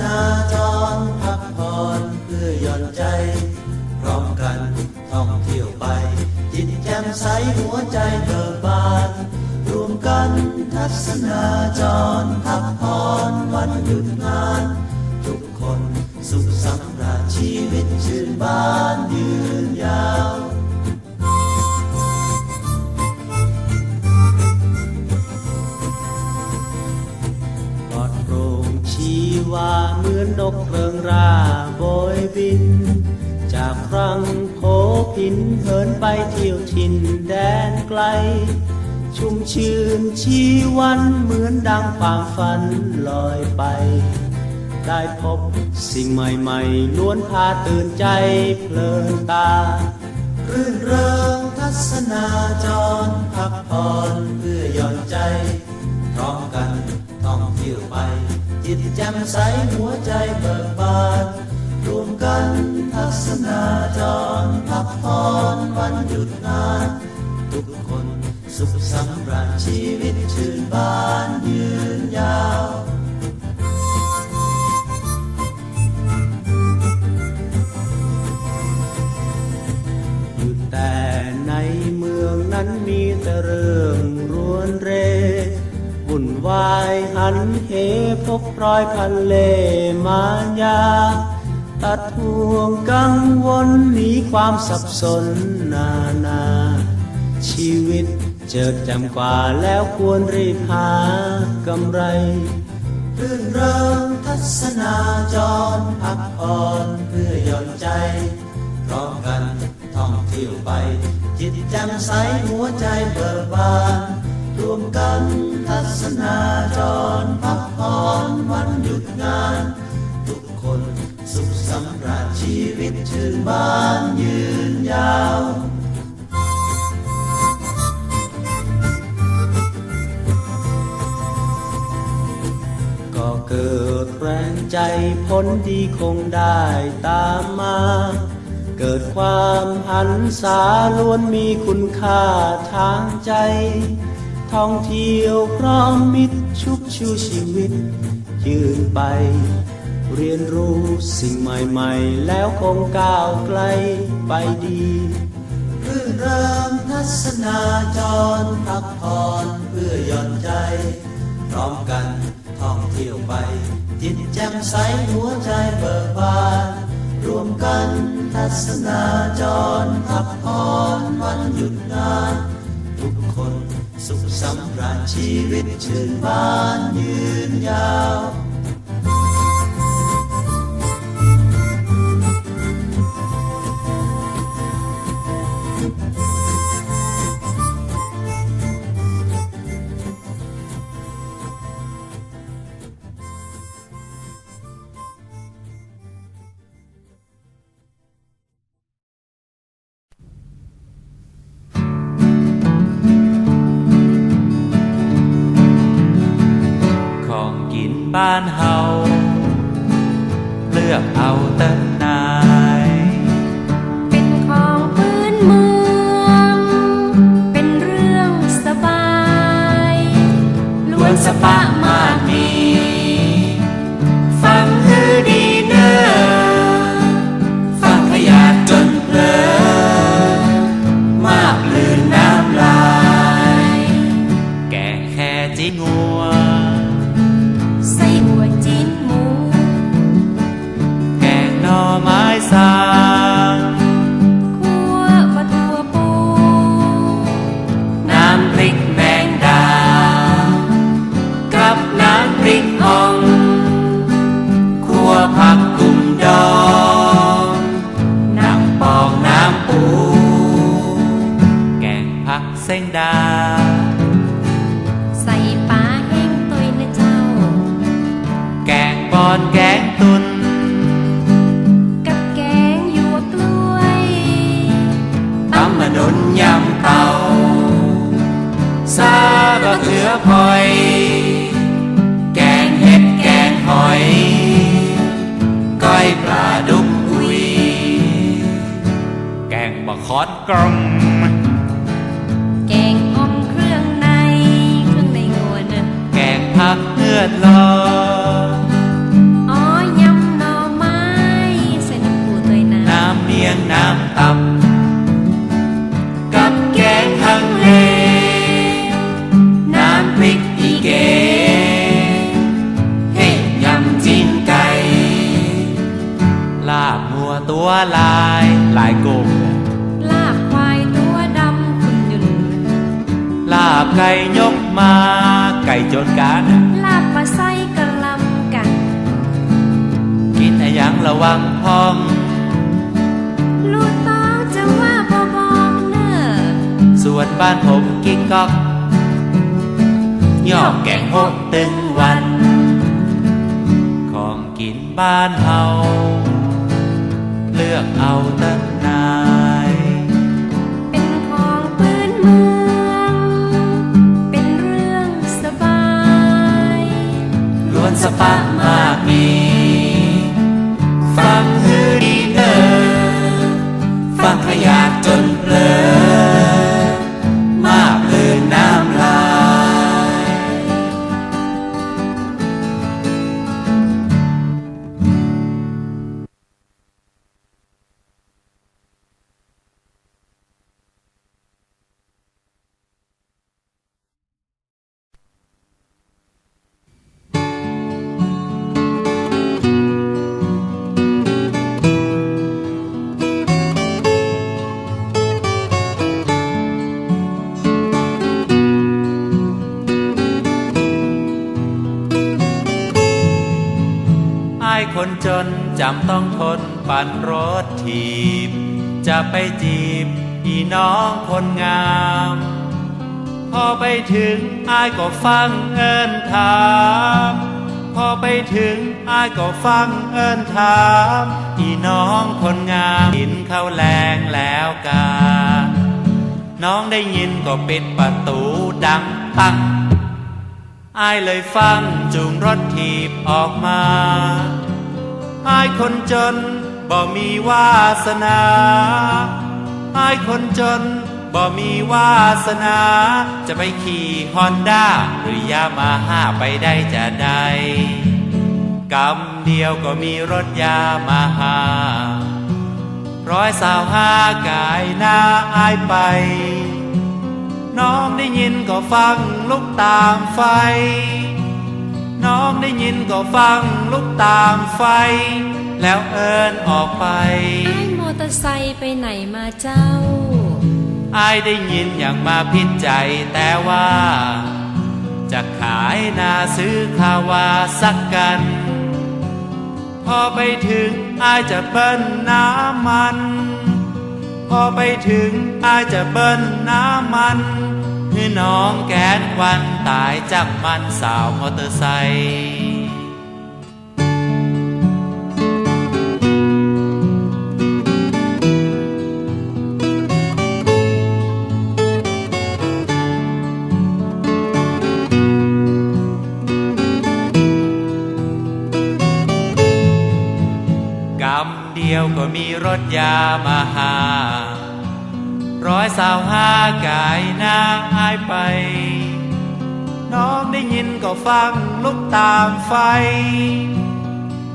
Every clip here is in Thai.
นาจรพักผ่อนเพื่อหย่อนใจ พร้อมกันท่องเที่ยวไป จิตแจ่มใสหัวใจเบิกบานรวมกันทัศนาจรพักผ่อนวันหยุดงาน ทุกคนสุขสำราญชีวิตชื่นบาน กเพลิงราโบยบิน จากครั้งโผพินเหินไปเที่ยวถิ่นแดนไกล ชุ่มชื่นชีวันเหมือนดังความฝันลอยไป ได้พบสิ่งใหม่ๆล้วนพาตื่นใจเพลินตา รื่นเริงทัศนาจรพักผ่อนเพื่อย่อนใจพร้อมกันท่องเที่ยวไป จิตแจ่มใสหัวใจเบิกบานรวมกันทัศนาจรพักผ่อนวันหยุดงาน ทุกคนสุขสำราญชีวิตชื่นบานยืนยาว หันเหพบรอยพันเลมายาตัดห่วงกังวลหนีความสับสนนานา ชีวิตเจิดจำกว่าแล้วควรรีบหากำไรรื่นเริงทัศนาจรพักผ่อนเพื่อหย่อนใจพร้อมกันท่องเที่ยวไป จิตแจ่มใสหัวใจเบิกบาน รวมกันทัศนาจรพักผ่อนวันหยุดงาน ทุกคนสุขสำราญชีวิตชื่นบานยืนยาวก็เกิดแรงใจผลดีคงได้ตามมา เกิดความหันษาล้วนมีคุณค่าทางใจ ท่องเที่ยวพร้อมมิตรชุบชูชีวิต ยืนไป เรียนรู้สิ่งใหม่ๆ แล้วคงก้าวไกลไปดีรื่นเริงทัศนาจรพักผ่อนเพื่อหย่อนใจ พร้อมกันท่องเที่ยวไป จิตแจ่มใสหัวใจเบิกบานรวมกันทัศนาจรพักผ่อนวันหยุดงาน ทุกคน สุขสำราญชีวิตชื่นบานยืนยาว บ้านเฮาาบะเขือพลอย แกงเห็ดแกงหอยก้อยปลาดุกอุยแกงบะคอดกลมแกงอ่อมเครื่องใน เครื่องในงัวน่ะแกงผักเลือดลออ๋ ไก่ยกมา ไก่จนการลาบมาใส่กะลำกัน กินอะยังระวังพอง ลูกต้องจะว่าบอบองเนอส่วนบ้านผมกิ๊กก๊อกย่อแกงโฮกตึงวัน ของกินบ้านเฮาเลือกเอาตั้งนายเป็น สปะมากมี จำต้องทนปั่นรถถีบ จะไปจีบอีน้องคนงาม พอไปถึงอายก็ฟังเอินถาม พอไปถึงอายก็ฟังเอินถาม อีน้องคนงามกินข้าวแรงแล้วกา น้องได้ยินก็ปิดประตูดังปังอายเลยฟังจูงรถถีบออกมา อายคนจนบ่มีวาสนาอายคนจนบ่มีวาสนา จะไปขี่ฮอนด้าหรือยามาฮ่าไปได้จะได้กำเดียวก็มีรถยามาฮ่าร้อยสาวห้ากายหน้าอายไป น้องได้ยินก็ฟังลุกตามไฟ น้องได้ยินก็ฟังลุกตามไฟ แล้วเอินออกไปไอ้ายมอเตอร์ไซค์ไปไหนมาเจ้าอายได้ยินอย่างมาพิดใจแต่ว่า จะขายนาซื้อคาวาสักกัน พอไปถึงอายจะเบิ้ลน้ำมัน พอไปถึงอายจะเบิ้ลน้ำมัน ให้น้องแกนควันตายจากมันสาวมอเตอร์ไซค์กำเดียวก็มีรถยามาหา ร้อยสาวห้ากายนางหายไป น้องได้ยินก็ฟังลุกตามไฟ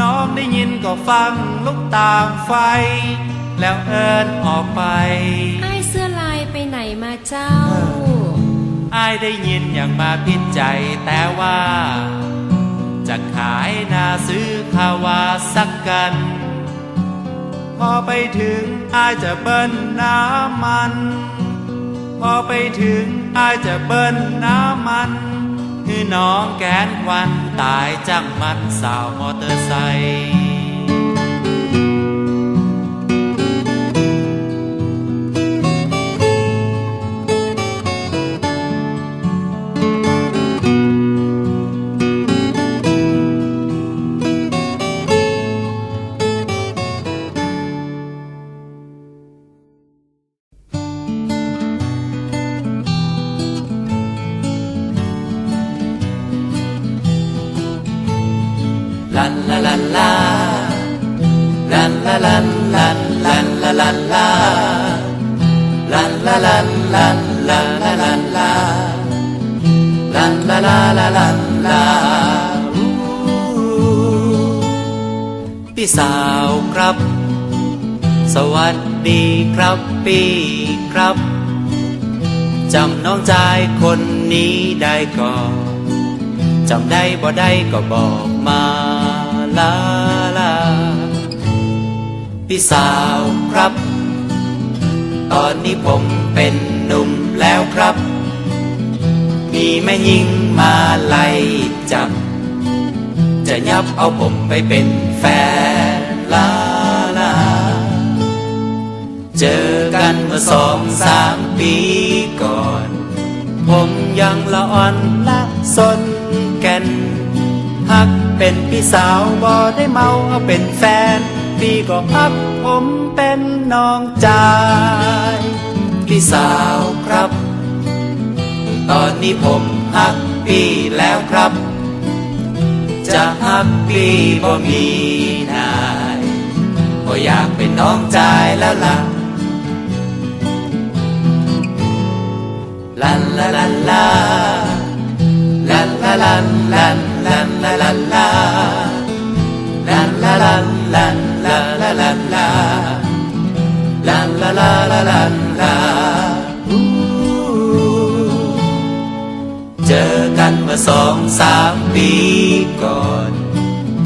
น้องได้ยินก็ฟังลุกตามไฟ แล้วเอินออกไปไอ้ายเสื้อลายไปไหนมาเจ้าอายได้ยินอย่างมาพิดใจแต่ว่า จะขายนาซื้อคาวาสักกันพ อไปถึงอายจะเบิ้ลน้ำมัน พอไปถึงอายจะเบิ้ลน้ำมันคือน้องแกนควันตายจังมันสาวมอเตอร์ไซค์ ลันลาลาลาลันลาพี่สาวครับ สวัสดีครับพี่ครับจำน้องชายคนนี้ได้ก่อนจำได้บ่ได้ก็บอกมาลาลาพี่สาวครับ ตอนนี้ผมเป็นหนุ่มแล้วครับ แม่ยิงมาไล่จับ จะยับเอาผมไปเป็นแฟนลาลา เจอกันเมื่อสองสามปีก่อน ผมยังละอ่อนละสนแกันฮักเป็นพี่สาวบ่ได้เมาเอาเป็นแฟน พี่ก็ฮักผมเป็นน้องจาย พี่สาวครับ ตอนนี้ผมฮักพี่แล้วครับ จะฮักพี่บ่มีนายก็อยากเป็นน้องจายแล้วล่ะลันลาลันลาลันลาลันลันลันลาลันลา มื่อสองสามปีก่อน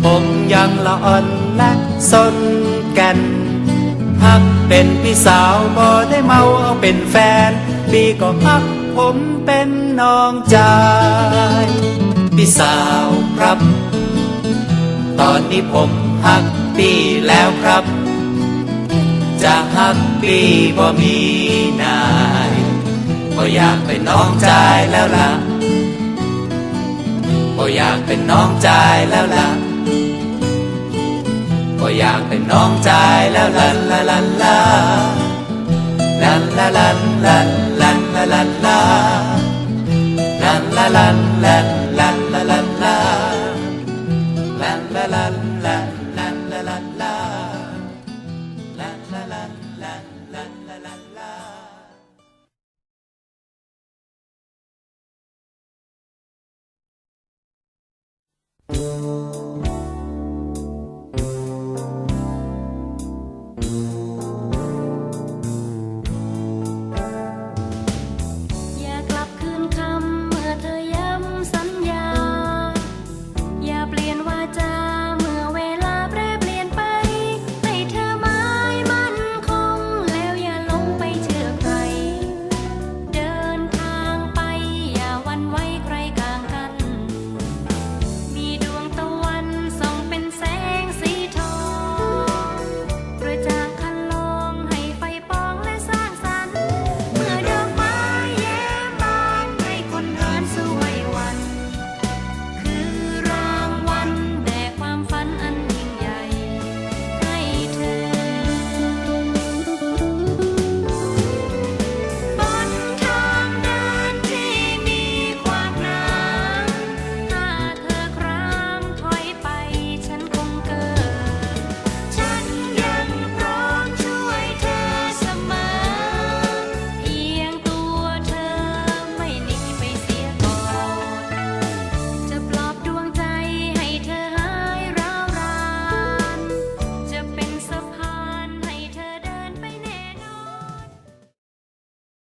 ผมยังละอ่อนและสนกันฮักเป็นพี่สาวบ่ได้เมาเอาเป็นแฟนพี่ก็ฮักผมเป็นน้องจายพี่สาวครับ ตอนนี้ผมฮักพี่แล้วครับ จะฮักพี่บ่มีนายบ่อยากเป็นน้องจายแล้วล่ะ บ่อยากเป็นน้องจายแล้วล่ะก็อยากเป็นน้องชายแล้วลันละลันละลันลาลันลัน